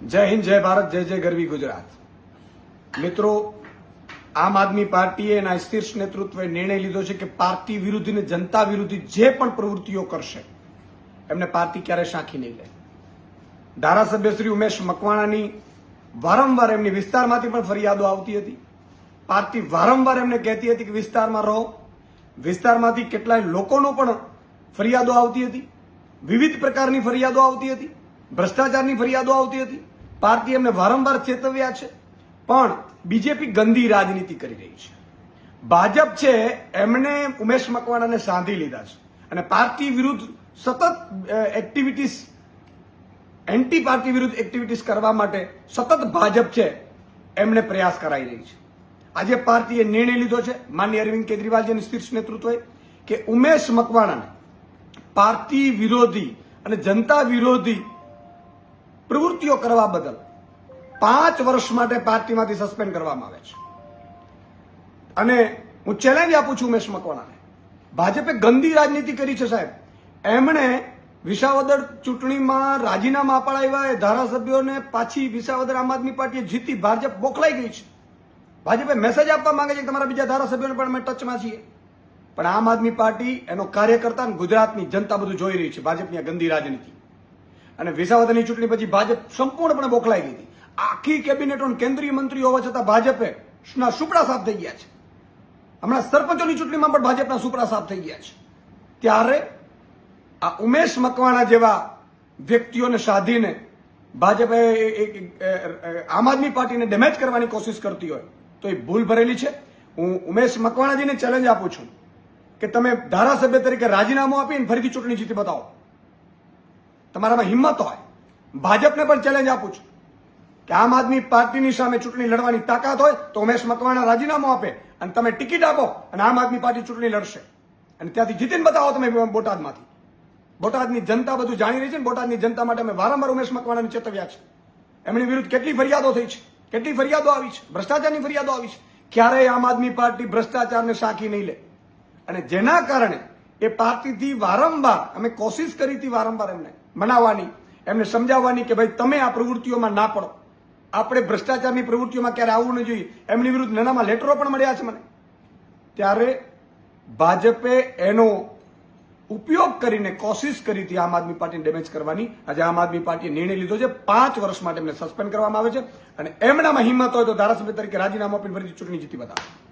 જય હિન્દ, જય ભારત, જય જય ગરવી ગુજરાત. મિત્રો, આમ આદમી પાર્ટીએ એના શીર્ષ નેતૃત્વે નિર્ણય લીધો છે કે પાર્ટી વિરુદ્ધ ને જનતા વિરુદ્ધ જે પણ પ્રવૃત્તિઓ કરશે, એમને પાર્ટી ક્યારે સાંખી નહીં લે. ધારાસભ્ય શ્રી ઉમેશ મકવાણાની વારંવાર એમની વિસ્તારમાંથી પણ ફરિયાદો આવતી હતી. પાર્ટી વારંવાર એમને કહેતી હતી કે વિસ્તારમાં રહો. વિસ્તારમાંથી કેટલાય લોકોનો પણ ફરિયાદો આવતી હતી. વિવિધ પ્રકારની ફરિયાદો આવતી હતી. ભ્રષ્ટાચારની ફરિયાદો આવતી હતી. પાર્ટી એમને વારંવાર ચેતવ્યા છે. પણ બીજેપી ગંદી રાજનીતિ કરી રહી છે. ભાજપ છે, એમણે ઉમેશ મકવાણાને સાંધી લીધા છે. અને પાર્ટી વિરુદ્ધ સતત એક્ટિવિટીસ એન્ટી પાર્ટી વિરુદ્ધ એક્ટિવિટીઝ કરવા માટે સતત ભાજપ છે, એમણે પ્રયાસ કરાઈ રહી છે. આજે પાર્ટીએ નિર્ણય લીધો છે, માન્ય અરવિંદ કેજરીવાલજીની શીર્ષ નેતૃત્વએ, કે ઉમેશ મકવાણાને પાર્ટી વિરોધી અને જનતા વિરોધી પ્રવૃત્તિઓ કરવા બદલ પાંચ વર્ષ માટે પાર્ટીમાંથી સસ્પેન્ડ કરવામાં આવે છે. અને હું ચેલેન્જ આપું છું ઉમેશ મકવાણાને. ભાજપે ગંદી રાજનીતિ કરી છે સાહેબ. એમણે વિસાવદર ચૂંટણીમાં રાજીનામા અપાડાવ્યા એ ધારાસભ્યોને પાછી વિસાવદર આમ આદમી પાર્ટીએ જીતી ભાજપ બોખલાઈ ગઈ છે. ભાજપે મેસેજ આપવા માંગે છે કે તમારા બીજા ધારાસભ્યોને પણ અમે ટચમાં છીએ. પણ આમ આદમી પાર્ટી એનો કાર્યકર્તા ગુજરાતની જનતા બધું જોઈ રહી છે. ભાજપની આ ગંદી રાજનીતિ. અને વિસાવદરની ચૂંટણી પછી ભાજપ સંપૂર્ણપણે બોખલાઈ ગઈ હતી. આખી કેબિનેટ કેન્દ્રીય મંત્રી હોવા છતાં ભાજપે ના સુપડા સાફ થઈ ગયા છે. હમણાં સરપંચોની ચૂંટણીમાં પણ ભાજપના સુપડા સાફ થઈ ગયા છે. ત્યારે આ ઉમેશ મકવાણા જેવા વ્યક્તિઓને સાધીને ભાજપે આમ આદમી પાર્ટીને ડેમેજ કરવાની કોશિશ કરતી હોય તો એ ભૂલ ભરેલી છે. હું ઉમેશ મકવાણાજીને ચેલેન્જ આપું છું કે તમે ધારાસભ્ય તરીકે રાજીનામું આપીને ફરીથી ચૂંટણી જીતી બતાવો. તમારામાં હિંમત હોય, ભાજપને પણ ચેલેન્જ આપું છું. કે આમ આદમી પાર્ટીની સામે ચૂંટણી લડવાની તાકાત હોય, તો ઉમેશ મકવાણા રાજીનામું આપે અને તમે ટિકિટ આપો અને આમ આદમી પાર્ટી ચૂંટણી લડશે. અને ત્યાંથી જીતીને બતાવો તમે બોટાદમાંથી. બોટાદની જનતા બધું જાણી રહી છે ને બોટાદની જનતા માટે અમે વારંવાર ઉમેશ મકવાણાને ચેતવ્યા છે એમની વિરુદ્ધ કેટલી ફરિયાદો થઈ છે? કેટલી ફરિયાદો આવી છે? ભ્રષ્ટાચારની ફરિયાદો આવી છે? ક્યારેય આમ આદમી પાર્ટી ભ્રષ્ટાચારને સાખી નહીં લે. અને જેના કારણે એ પાર્ટીથી વારંવાર, અમે કોશિશ કરી હતી વારંવાર એમને મનાવવાની એમને સમજાવવાની કે ભાઈ, તમે આ પ્રવૃત્તિઓમાં ના પડો. આપણે ભ્રષ્ટાચારની પ્રવૃત્તિઓમાં ક્યારે આવવું ન જોઈએ. એમની વિરુદ્ધ નાનામાં લેટરો પણ મળ્યા છે મને. ત્યારે ભાજપે એનો ઉપયોગ કરીને કોશિશ કરી હતી આમ આદમી પાર્ટીને ડેમેજ કરવાની. આજે આમ આદમી પાર્ટીએ નિર્ણય લીધો છે. પાંચ વર્ષ માટે એમને સસ્પેન્ડ કરવામાં આવે છે. અને એમનામાં હિંમત હોય તો ધારાસભ્ય તરીકે રાજીનામું આપીને ફરીથી ચૂંટણી જીતી બતાવે.